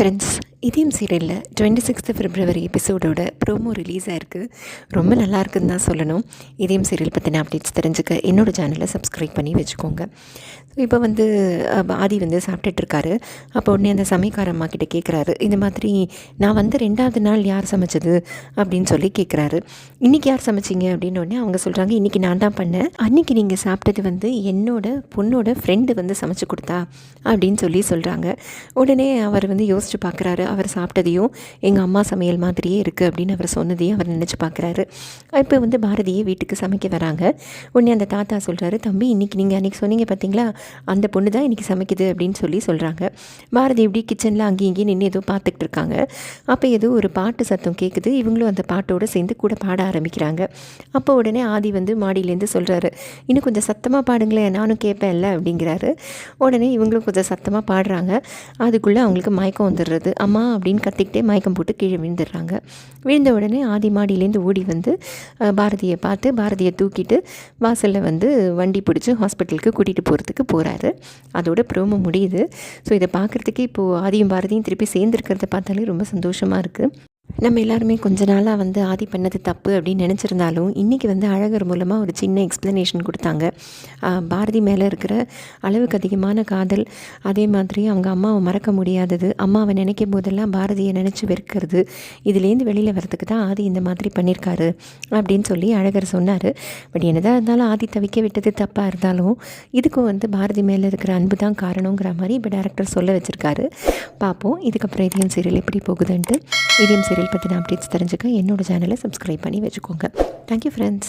Friends Idhayam சீரியலில் twenty sixth February எபிசோடோட promo release ஆயிருக்கு ரொம்ப நல்லா இருக்குன்னு தான் சொல்லணும். இதயம் சீரியல் பற்றின அப்டேட்ஸ் தெரிஞ்சுக்க என்னோடய சேனலை சப்ஸ்கிரைப் பண்ணி வச்சுக்கோங்க. இப்போ வந்து ஆதி வந்து சாப்பிட்டுட்ருக்காரு. அப்போ உடனே அந்த சமைக்கார அம்மாக்கிட்ட கேட்குறாரு இந்த மாதிரி நான் வந்து ரெண்டாவது நாள் யார் சமைச்சது? அப்படின்னு சொல்லி கேட்குறாரு இன்றைக்கி யார் சமைச்சிங்க? அப்படின்னு உடனே அவங்க சொல்கிறாங்க இன்றைக்கி நான் தான் பண்ணேன். அன்றைக்கி நீங்கள் சாப்பிட்டது வந்து என்னோட பொண்ணோட ஃப்ரெண்டு வந்து சமைச்சு கொடுத்தா? அப்படின்னு சொல்லி சொல்கிறாங்க உடனே அவர் வந்து யோசிச்சு பார்க்குறாரு அவர் சாப்பிட்டதையும் எங்கள் அம்மா சமையல் மாதிரியே இருக்குது அப்படின்னு அவர் சொன்னதையும் அவர் நினச்சி பார்க்குறாரு இப்போ வந்து பாரதியை வீட்டுக்கு சமைக்க வராங்க. உடனே அந்த தாத்தா சொல்கிறாரு தம்பி இன்றைக்கி நீங்கள் அன்றைக்கி சொன்னீங்க பார்த்தீங்களா அந்த பொண்ணு தான் இன்றைக்கி சமைக்குது அப்படின்னு சொல்லி சொல்கிறாங்க பாரதி இப்படி கிச்சனில் அங்கேயும் இங்கேயும் நின்று ஏதோ பார்த்துக்கிட்டு இருக்காங்க. அப்போ ஏதோ ஒரு பாட்டு சத்தம் கேட்குது இவங்களும் அந்த பாட்டோடு சேர்ந்து கூட பாட ஆரம்பிக்கிறாங்க. அப்போ உடனே ஆதி வந்து மாடியிலேருந்து சொல்கிறாரு இன்னும் கொஞ்சம் சத்தமாக பாடுங்களேன் நானும் கேட்பேன்ல அப்படிங்கிறாரு. உடனே இவங்களும் கொஞ்சம் சத்தமாக பாடுறாங்க. அதுக்குள்ளே அவங்களுக்கு மயக்கம் வந்துடுறது. அம்மா அப்படின்னு கத்திக்கிட்டே மயக்கம் போட்டு கீழே விழுந்துடுறாங்க. விழுந்த உடனே ஆதி மாடியிலேருந்து ஓடி வந்து பாரதியை பார்த்து பாரதியை தூக்கிட்டு வாசலில் வந்து வண்டி பிடிச்சி ஹாஸ்பிட்டலுக்கு கூட்டிகிட்டு போகிறதுக்கு போகிறாரு அதோட ப்ரோமோ முடியுது. ஸோ இதை பார்க்குறதுக்கே இப்போது ஆதியும் பாரதியும் திருப்பி சேர்ந்துருக்கிறத பார்த்தாலே ரொம்ப சந்தோஷமாக இருக்குது நம்ம எல்லாருமே கொஞ்ச நாளாக வந்து ஆதி பண்ணது தப்பு அப்படின்னு நினச்சிருந்தாலும் இன்றைக்கி வந்து அழகர் மூலமாக ஒரு சின்ன எக்ஸ்ப்ளனேஷன் கொடுத்தாங்க. பாரதி மேலே இருக்கிற அளவுக்கு அதிகமான காதல் அதே மாதிரி அவங்க அம்மாவை மறக்க முடியாதது அம்மாவை நினைக்கும் போதெல்லாம் பாரதியை நினச்சி வெறுக்கிறது இதுலேருந்து வெளியில் வரதுக்கு தான் ஆதி இந்த மாதிரி பண்ணியிருக்காரு அப்படின்னு சொல்லி அழகர் சொன்னார். பட் என்னதான் இருந்தாலும் ஆதி தவிக்க விட்டது தப்பாக இருந்தாலும் இதுக்கும் வந்து பாரதி மேலே இருக்கிற அன்பு தான் காரணங்கிற மாதிரி இப்போ டேரக்டர் சொல்ல வச்சுருக்காரு. பார்ப்போம். இதுக்கப்புறம் இதையும் சீரியல் எப்படி போகுதுன்ட்டு. இதயம் சீரியல் பற்றின அப்டேட்ஸ் தெரிஞ்சுக்க என்னோட சேனலை சப்ஸ்கிரைப் பண்ணி வச்சுக்கோங்க. Thank you friends